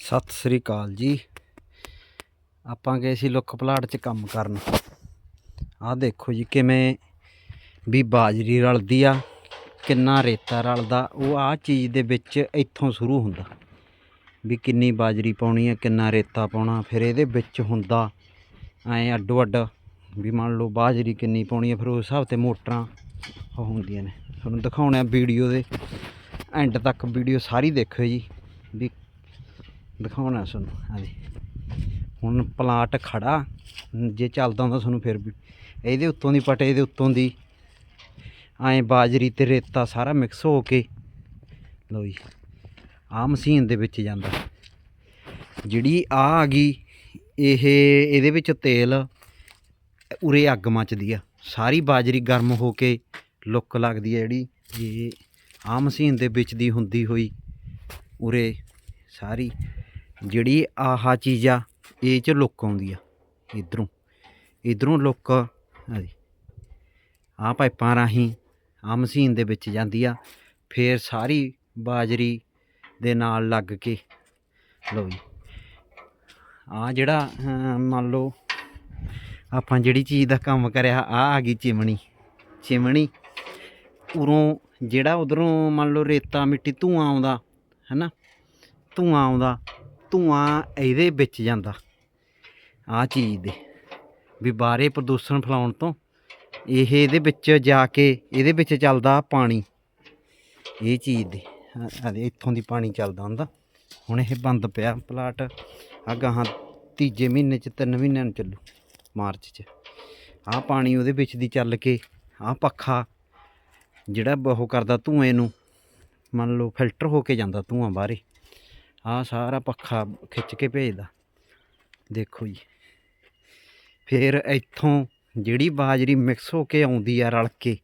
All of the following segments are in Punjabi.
ਸਤਿ ਸ੍ਰੀ ਅਕਾਲ ਜੀ। ਆਪਾਂ ਗਏ ਸੀ ਲੁੱਕ ਪਲਾਟ 'ਚ ਕੰਮ ਕਰਨ। ਆਹ ਦੇਖੋ ਜੀ ਕਿਵੇਂ ਵੀ ਬਾਜਰੀ ਰਲਦੀ ਆ, ਕਿੰਨਾ ਰੇਤਾ ਰਲਦਾ। ਉਹ ਆਹ ਚੀਜ਼ ਦੇ ਵਿੱਚ ਇੱਥੋਂ ਸ਼ੁਰੂ ਹੁੰਦਾ ਵੀ ਕਿੰਨੀ ਬਾਜਰੀ ਪਾਉਣੀ ਆ, ਕਿੰਨਾ ਰੇਤਾ ਪਾਉਣਾ। ਫਿਰ ਇਹਦੇ ਵਿੱਚ ਹੁੰਦਾ ਐਂ ਅੱਡੋ ਅੱਡ ਵੀ ਮੰਨ ਲਓ ਬਾਜਰੀ ਕਿੰਨੀ ਪਾਉਣੀ ਆ, ਫਿਰ ਉਸ ਹਿਸਾਬ ਤੇ ਮੋਟਰਾਂ ਉਹ ਹੁੰਦੀਆਂ ਨੇ। ਤੁਹਾਨੂੰ ਦਿਖਾਉਣਾ ਵੀਡੀਓ ਦੇ। ਐਂਡ ਤੱਕ ਵੀਡੀਓ ਸਾਰੀ ਦੇਖਿਓ ਜੀ ਵੀ ਦਿਖਾਉਣਾ ਤੁਹਾਨੂੰ ਹਾਂਜੀ ਹੁਣ ਪਲਾਟ ਖੜਾ, ਜੇ ਚੱਲਦਾ ਹੁੰਦਾ ਤੁਹਾਨੂੰ ਫਿਰ ਵੀ। ਇਹਦੇ ਉੱਤੋਂ ਦੀ ਪਟੇ ਦੇ ਉੱਤੋਂ ਦੀ। ਐਂ ਬਾਜਰੀ ਤੇ ਰੇਤਾ ਸਾਰਾ ਮਿਕਸ ਹੋ ਕੇ। ਲਓ ਜੀ, ਆਹ ਮਸ਼ੀਨ ਦੇ ਵਿੱਚ ਜਾਂਦਾ। ਜਿਹੜੀ ਆ ਆ ਗਈ, ਇਹ, ਇਹਦੇ ਵਿੱਚ ਤੇਲ ਉਰੇ ਅੱਗ ਮੱਚਦੀ ਆ। ਸਾਰੀ ਬਾਜਰੀ ਗਰਮ ਹੋ ਕੇ ਲੁੱਕ ਲੱਗਦੀ ਹੈ ਜਿਹੜੀ, ਜੇ ਆ ਮਸ਼ੀਨ ਦੇ ਵਿੱਚ ਦੀ ਹੁੰਦੀ ਹੋਈ ਉਰੇ ਸਾਰੀ। ਜਿਹੜੀ ਆਹ ਚੀਜ਼ ਆ, ਇਹ ਚ ਲੁੱਕ ਆਉਂਦੀ ਆ, ਇਧਰੋਂ। ਇਧਰੋਂ ਲੁੱਕ ਆਦੀ ਆ ਪਾਈਪਾਂ ਰਾਹੀਂ ਆ ਮਸ਼ੀਨ ਦੇ ਵਿੱਚ ਜਾਂਦੀ ਆ, ਫੇਰ ਸਾਰੀ ਬਾਜਰੀ ਦੇ ਨਾਲ ਲੱਗ ਕੇ, ਲਓ ਜੀ। ਆ ਜਿਹੜਾ ਮੰਨ ਲਓ ਆਪਾਂ ਜਿਹੜੀ ਚੀਜ਼ ਦਾ ਕੰਮ ਕਰਿਆ ਆ ਆ ਗਈ ਚਿਮਣੀ। ਚਿਮਣੀ ਉਰੋਂ ਜਿਹੜਾ ਉਧਰੋਂ ਮੰਨ ਲਓ ਰੇਤਾ ਮਿੱਟੀ ਧੂਆਂ ਆਉਂਦਾ, ਹੈਨਾ? ਧੂਆਂ ਆਉਂਦਾ ਧੂਆਂ ਇਹਦੇ ਵਿੱਚ ਜਾਂਦਾ। ਆ ਚੀਜ਼ ਦੇ। ਵੀ ਬਾਹਰੇ ਪ੍ਰਦੂਸ਼ਣ ਫੈਲਾਉਣ ਤੋਂ ਇਹ ਇਹਦੇ ਵਿੱਚ ਜਾ ਕੇ ਇਹਦੇ ਵਿੱਚ ਚੱਲਦਾ ਪਾਣੀ। ਇਹ ਚੀਜ਼ ਦੇ। ਦੇ ਇੱਥੋਂ ਦੀ ਪਾਣੀ ਚੱਲਦਾ ਹੁੰਦਾ। ਹੁਣ ਇਹ ਬੰਦ ਪਿਆ ਪਲਾਟ। ਆ ਗਾਹਾਂ ਤੀਜੇ ਮਹੀਨੇ ਚ ਤਿੰਨ ਮਹੀਨਿਆਂ ਨੂੰ ਚੱਲੂ, ਮਾਰਚ ਚ। ਆ ਪਾਣੀ ਉਹਦੇ ਵਿੱਚ ਦੀ ਚੱਲ ਕੇ ਆ ਪੱਖਾ ਜਿਹੜਾ ਉਹ ਕਰਦਾ ਧੂਏ ਨੂੰ। ਮੰਨ ਲਓ ਫਿਲਟਰ ਹੋ ਕੇ ਜਾਂਦਾ ਧੂਆਂ ਬਾਹਰੇ। ਆ ਸਾਰਾ ਪੱਖਾ ਖਿੱਚ ਕੇ ਭੇਜਦਾ। ਦੇਖੋ ਜੀ। ਫਿਰ ਇੱਥੋਂ ਜਿਹੜੀ ਬਾਜਰੀ ਮਿਕਸ ਹੋ ਕੇ ਆਉਂਦੀ ਆ ਰਲ ਕੇ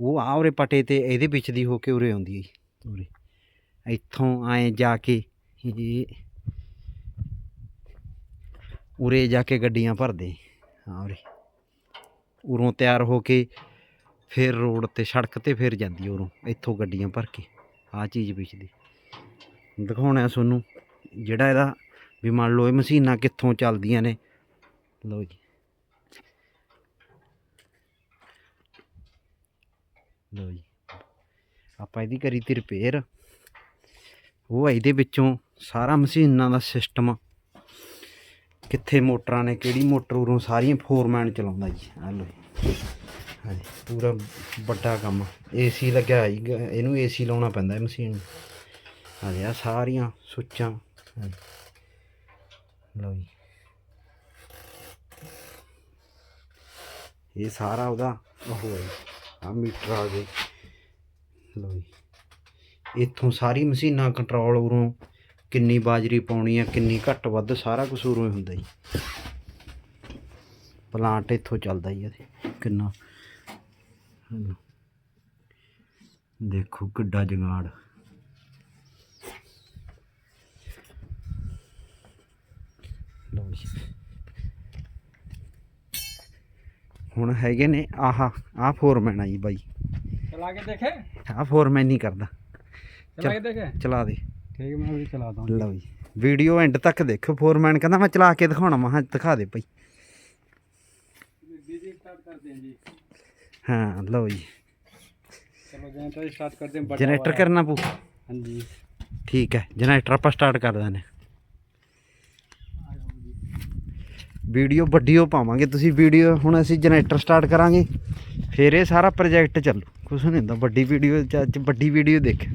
ਉਹ ਆ ਉਰੇ ਪਟੇ ਤੇ ਇਹਦੇ ਵਿੱਚ ਦੀ ਹੋ ਕੇ ਉਰੇ ਆਉਂਦੀ ਹੈ ਜੀ, ਉਰੇ। ਇੱਥੋਂ ਆਏ ਜਾ ਕੇ ਇਹ ਉਰੇ ਜਾ ਕੇ ਗੱਡੀਆਂ ਭਰਦੇ ਹਾਂ ਉਰੇ। ਉਰੋਂ ਤਿਆਰ ਹੋ ਕੇ ਫਿਰ ਰੋਡ ਤੇ ਸੜਕ ਤੇ ਫਿਰ ਜਾਂਦੀ ਉਰੋਂ ਇੱਥੋਂ ਗੱਡੀਆਂ ਭਰ ਕੇ ਆ ਚੀਜ਼ ਵਿਚਦੀ ਦਿਖਾਉਣਾ ਤੁਹਾਨੂੰ, ਜਿਹੜਾ ਇਹਦਾ ਵੀ ਮੰਨ ਲਓ ਇਹ ਮਸ਼ੀਨਾਂ ਕਿੱਥੋਂ ਚੱਲਦੀਆਂ ਨੇ। ਲਓ ਜੀ। ਲਓ ਜੀ। ਆਪਾਂ ਇਹਦੀ ਕਰੀ ਤੀ ਰਿਪੇਅਰ ਉਹ ਇਹਦੇ ਵਿੱਚੋਂ ਸਾਰਾ ਮਸ਼ੀਨਾਂ ਦਾ ਸਿਸਟਮ ਕਿੱਥੇ ਮੋਟਰਾਂ ਨੇ, ਕਿਹੜੀ ਮੋਟਰ ਉਰੋਂ ਸਾਰੀਆਂ ਫੋਰਮੈਨ ਚਲਾਉਂਦਾ ਜੀ। ਆ ਲਓ ਜੀ। ਹਾਂਜੀ, ਪੂਰਾ ਵੱਡਾ ਕੰਮ। ਏਸੀ ਲੱਗਿਆ ਜੀ ਗ- ਇਹਨੂੰ ਏਸੀ ਲਾਉਣਾ ਪੈਂਦਾ ਇਹ ਮਸ਼ੀਨ ਨੂੰ। ਆ ਸਾਰੀਆਂ ਸੁੱਚਾਂ। ਲਓ ਜੀ। ਇਹ ਸਾਰਾ ਉਹਦਾ ਉਹ ਹੈ ਆ ਮੀਟਰ ਆ ਗਏ ਲਓ ਜੀ। ਇੱਥੋਂ ਸਾਰੀ ਮਸ਼ੀਨਾਂ ਕੰਟਰੋਲ ਉਰੋਂ ਕਿੰਨੀ ਬਾਜਰੀ ਪਾਉਣੀ ਆ ਕਿੰਨੀ ਘੱਟ ਵੱਧ ਸਾਰਾ ਕੁਝ ਉਰੋਂ ਹੀ ਹੁੰਦਾ ਜੀ। ਪਲਾਂਟ ਇੱਥੋਂ ਚੱਲਦਾ ਜੀ ਇਹਦੇ ਕਿੰਨਾ। ਦੇਖੋ ਕਿੱਡਾ ਜਗਾੜ ਲਓ ਜੀ ਹੁਣ ਹੈਗੇ ਨੇ ਆਹਾ ਆ ਫੋਰਮੈਨ ਆ ਜੀ ਬਾਈ। ਚਲਾ ਕੇ ਦੇਖੇ? ਆ ਫੋਰਮੈਨ ਨਹੀਂ ਕਰਦਾ। ਚਲਾ ਕੇ ਦੇਖੇ? ਚਲਾ ਦੇ। ਠੀਕ ਮੈਂ ਵੀ ਚਲਾ ਦਾਂ। ਲਓ ਜੀ ਵੀਡੀਓ ਐਂਡ ਤੱਕ ਦੇਖੋ ਫੋਰਮੈਨ ਕਹਿੰਦਾ ਮੈਂ ਚਲਾ ਕੇ ਦਿਖਾਉਣਾ ਮੈਂ ਦਿਖਾ ਦੇ ਭਾਈ ਡੀਜੇ ਸਟਾਰਟ ਕਰਦੇ ਹਾਂ ਜੀ। ਹਾਂ ਲਓ ਜੀ। ਚਲੋ ਜਨਰੇਟਰ ਸਟਾਰਟ ਕਰਦੇ ਹਾਂ ਜਨਰੇਟਰ ਕਰਨਾ ਪੂ ਹਾਂਜੀ। ਠੀਕ ਹੈ ਜਨਰੇਟਰ ਆਪਾਂ ਸਟਾਰਟ ਕਰ ਦਾਂ ਨੇ ਵੀਡੀਓ ਵੱਡੀ ਉਹ ਪਾਵਾਂਗੇ। ਤੁਸੀਂ ਵੀਡੀਓ ਹੁਣ ਅਸੀਂ ਜਨਰੇਟਰ ਸਟਾਰਟ ਕਰਾਂਗੇ। ਫਿਰ ਇਹ ਸਾਰਾ ਪ੍ਰੋਜੈਕਟ ਚੱਲੂ। ਕੁਛ ਨਹੀਂ ਹੁੰਦਾ, ਵੱਡੀ ਵੀਡੀਓ ਚ ਅੱਜ ਵੱਡੀ ਵੀਡੀਓ ਦੇਖ।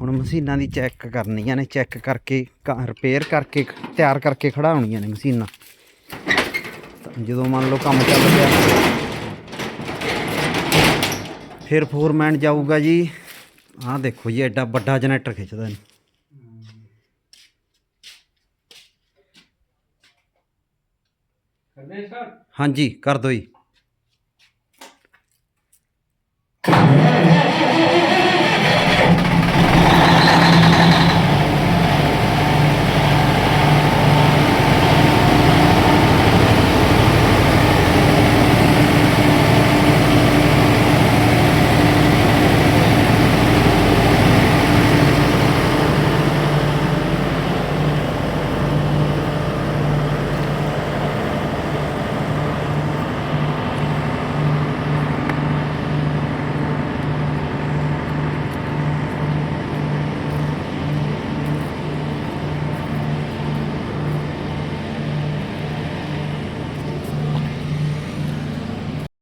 ਹੁਣ ਮਸ਼ੀਨਾਂ ਦੀ ਚੈੱਕ ਕਰਨੀਆਂ ਨੇ। ਚੈੱਕ ਕਰਕੇ ਰਿਪੇਅਰ ਕਰਕੇ, ਤਿਆਰ ਕਰਕੇ ਖੜਾਉਣੀਆਂ ਨੇ ਮਸ਼ੀਨਾਂ। ਜਦੋਂ ਮੰਨ ਲਓ ਕੰਮ ਚੱਲ ਪਿਆ ਫਿਰ ਫੋਰਮੈਨ ਜਾਊਗਾ ਜੀ। ਆਹ ਦੇਖੋ ਜੀ ਐਡਾ ਵੱਡਾ ਜਨਰੇਟਰ ਖਿੱਚਦਾ ਨੇ ਹਾਂਜੀ ਕਰ ਦੋ ਜੀ।